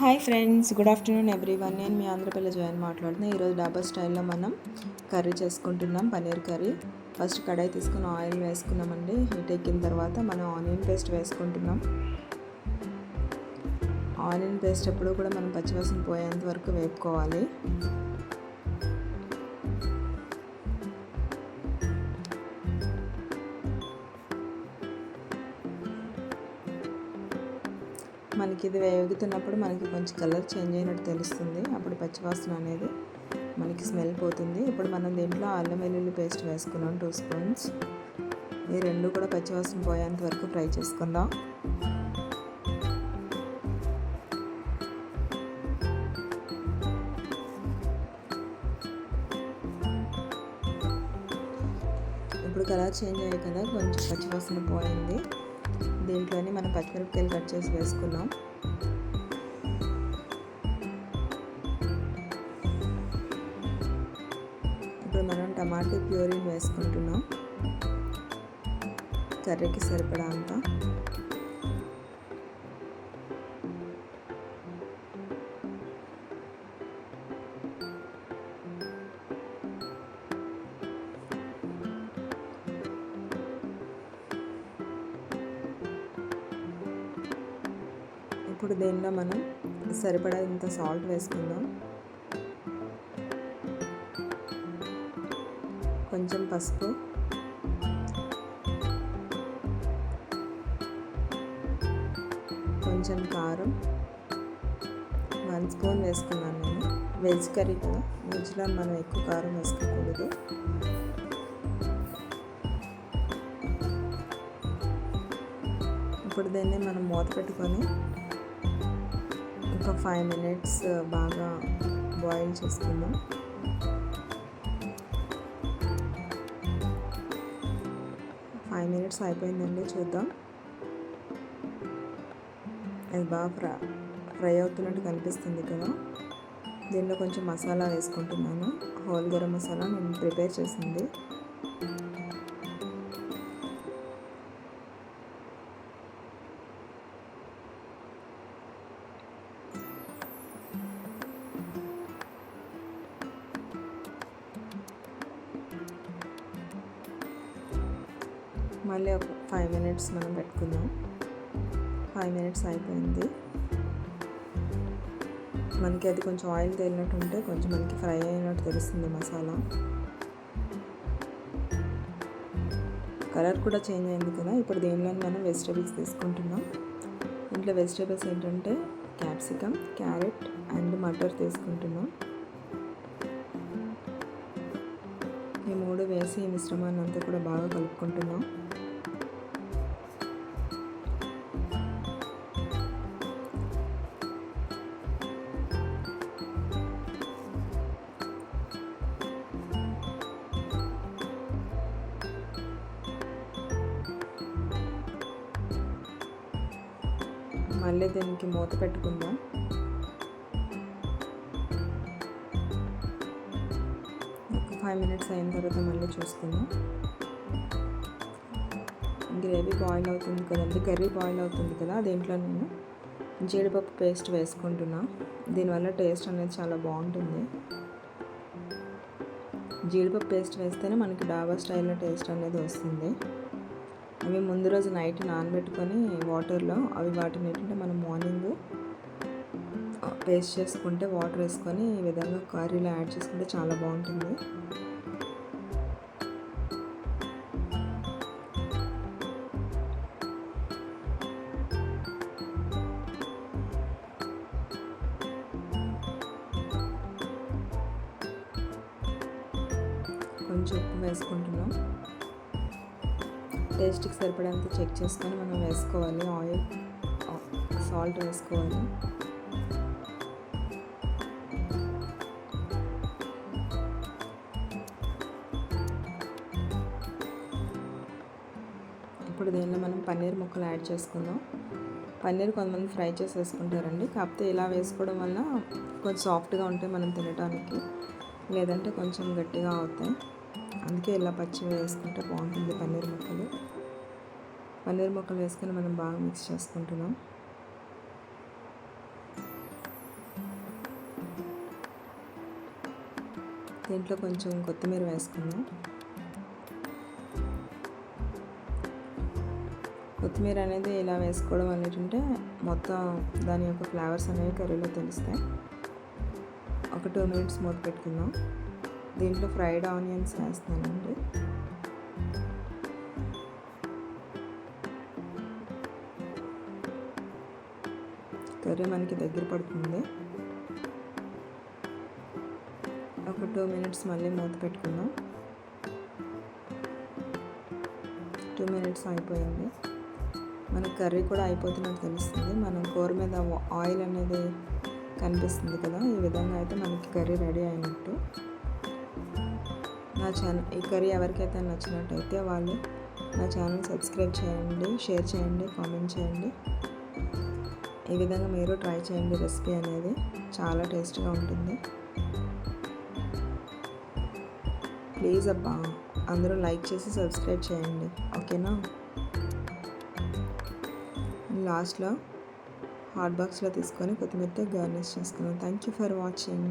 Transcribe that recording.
Hi friends good afternoon everyone. నేను మీ ఆంధ్రపల్లి Joan మాట్లాడుతున్నాను ఈరోజు డాబా స్టైల్లో మనం కర్రీ చేసుకుంటున్నాం పన్నీర్ కర్రీ. ఫస్ట్ కడాయి తీసుకుని ఆయిల్ వేసుకున్నామండి. హీట్ ఎక్కిన తర్వాత మనం ఆనియన్ పేస్ట్ వేసుకుంటున్నాం. ఆనియన్ పేస్ట్ ఎప్పుడు కూడా మనం పచ్చివాసన పోయేంత వరకు వేపుకోవాలి. మనకి ఇది వేగుతున్నప్పుడు మనకి కొంచెం కలర్ చేంజ్ అయినట్టు తెలుస్తుంది. అప్పుడు పచ్చివాసన అనేది మనకి స్మెల్ పోతుంది. ఇప్పుడు మనం దీంట్లో అల్లం వెల్లుల్లి పేస్ట్ వేసుకున్నాం. Two spoons. ఈ రెండు కూడా పచ్చివాసన పోయేంత వరకు ఫ్రై చేసుకుందాం. ఇప్పుడు కలర్ చేంజ్ అయ్యాయి కదా కొంచెం పచ్చివాసన పోయింది. దీంట్లోనే మనం పచ్చిమిరపకాయలు కట్ చేసి వేసుకున్నాం. ఇప్పుడు మనం టమాటో ప్యూరిన్ వేసుకుంటున్నాం. కర్రీకి సరిపడా అంతా. ఇప్పుడు దీనిలో మనం సరిపడా ఇంత సాల్ట్ వేసుకుందాం. కొంచెం పసుపు. కొంచెం కారం. వన్ స్పూన్ వేసుకున్నాను నేను. వెజ్ కర్రీ కదా. వెజ్లో మనం ఎక్కువ కారం వేసుకోకూడదు. ఇప్పుడు దీన్ని మనం మూత పెట్టుకొని ఒక ఫైవ్ మినిట్స్ uh, బాగా బాయిల్ చేసుకుందాం. ఫైవ్ మినిట్స్ అయిపోయిందండి చూద్దాం. అది బాగా ఫ్రై ఫ్రై అవుతున్నట్టు కనిపిస్తుంది కదా. దీనిలో కొంచెం మసాలా వేసుకుంటున్నాను. హోల్ గరం మసాలా నేను ప్రిపేర్ చేసింది. మళ్ళీ ఒక ఫైవ్ మినిట్స్ మనం పెట్టుకుందాం. ఫైవ్ మినిట్స్ అయిపోయింది. మనకి అది కొంచెం ఆయిల్ తేలినట్టు ఉంటే కొంచెం మనకి ఫ్రై అయినట్టు తెలుస్తుంది మసాలా. కలర్ కూడా చేంజ్ అయింది కదా ఇప్పుడు దేనిలో మనం వెజిటేబుల్స్ తీసుకుంటున్నాం. ఇంట్లో వెజిటేబుల్స్ ఏంటంటే క్యాప్సికమ్ క్యారెట్ అండ్ మటర్ తీసుకుంటున్నాం. ఈ మూడు వేసి ఈ మిశ్రమాన్ని అంతా కూడా బాగా కలుపుకుంటున్నాం. మళ్ళీ దీనికి మూత పెట్టుకుందాం. ఒక ఫైవ్ మినిట్స్ అయిన తర్వాత మళ్ళీ చూసుకుందాం. గ్రేవీ బాయిల్ అవుతుంది కదండి కర్రీ బాయిల్ అవుతుంది కదా దీంట్లో నేను జీడిపప్పు పేస్ట్ వేసుకుంటున్నా. దీనివల్ల టేస్ట్ అనేది చాలా బాగుంటుంది. జీడిపప్పు పేస్ట్ వేస్తేనే మనకి డాబా స్టైల్లో టేస్ట్ అనేది వస్తుంది. అవి ముందు రోజు నైట్ నానబెట్టుకొని వాటర్లో అవి వాటిని ఏంటంటే మనం మార్నింగ్ పేస్ట్ చేసుకుంటే వాటర్ వేసుకొని ఈ విధంగా కర్రీలో యాడ్ చేసుకుంటే చాలా బాగుంటుంది. కొంచెం ఉప్పు వేసుకుంటున్నాం. టేస్ట్కి సరిపడంత చెక్ చేసుకొని మనం వేసుకోవాలి ఆయిల్ సాల్ట్ వేసుకోవాలి. ఇప్పుడు దీనిలో మనం పన్నీర్ ముక్కలు యాడ్ చేసుకుందాం. పన్నీర్ కొంతమంది ఫ్రై చేసి వేసుకుంటారండి కాకపోతే ఇలా వేసుకోవడం వల్ల కొంచెం సాఫ్ట్గా ఉంటాయి మనం తినడానికి లేదంటే కొంచెం గట్టిగా అవుతాయి. అందుకే ఇలా పచ్చివి వేసుకుంటే బాగుంటుంది పన్నీర్ ముక్కలు. పన్నీర్ ముక్కలు వేసుకొని మనం బాగా మిక్స్ చేసుకుంటున్నాం. దీంట్లో కొంచెం కొత్తిమీర వేసుకుందాం. కొత్తిమీర అనేది ఇలా వేసుకోవడం అనేది ఉంటే మొత్తం దాని యొక్క ఫ్లేవర్స్ అనేవి కర్రీలో తెలుస్తాయి. ఒక టూ మినిట్స్ మూత పెట్టుకుందాం. దీంట్లో ఫ్రైడ్ ఆనియన్స్ వేస్తానండి కర్రీ మనకి దగ్గర పడుతుంది. ఒక టూ మినిట్స్ మళ్ళీ మూత పెట్టుకుందాం. టూ మినిట్స్ అయిపోయింది. మన కర్రీ కూడా అయిపోతున్నట్టు తెలుస్తుంది. మనం కూర మీద ఆయిల్ అనేది కనిపిస్తుంది కదా ఈ విధంగా అయితే మనకి కర్రీ రెడీ అయినట్టు. నా ఛానల్ ఈ కర్రీ ఎవరికైతే నచ్చినట్టయితే వాళ్ళు నా ఛానల్ సబ్స్క్రైబ్ చేయండి షేర్ చేయండి కామెంట్ చేయండి. ఈ విధంగా మీరు ట్రై చేయండి రెసిపీ అనేది. చాలా టేస్ట్గా ఉంటుంది. ప్లీజ్ అబ్బా అందరూ లైక్ చేసి సబ్స్క్రైబ్ చేయండి. ఓకేనా? లాస్ట్లో హాట్ బాక్స్లో తీసుకొని కొత్తిమీరతో గార్నిష్ చేసుకున్నాను థ్యాంక్ యూ ఫర్ వాచింగ్.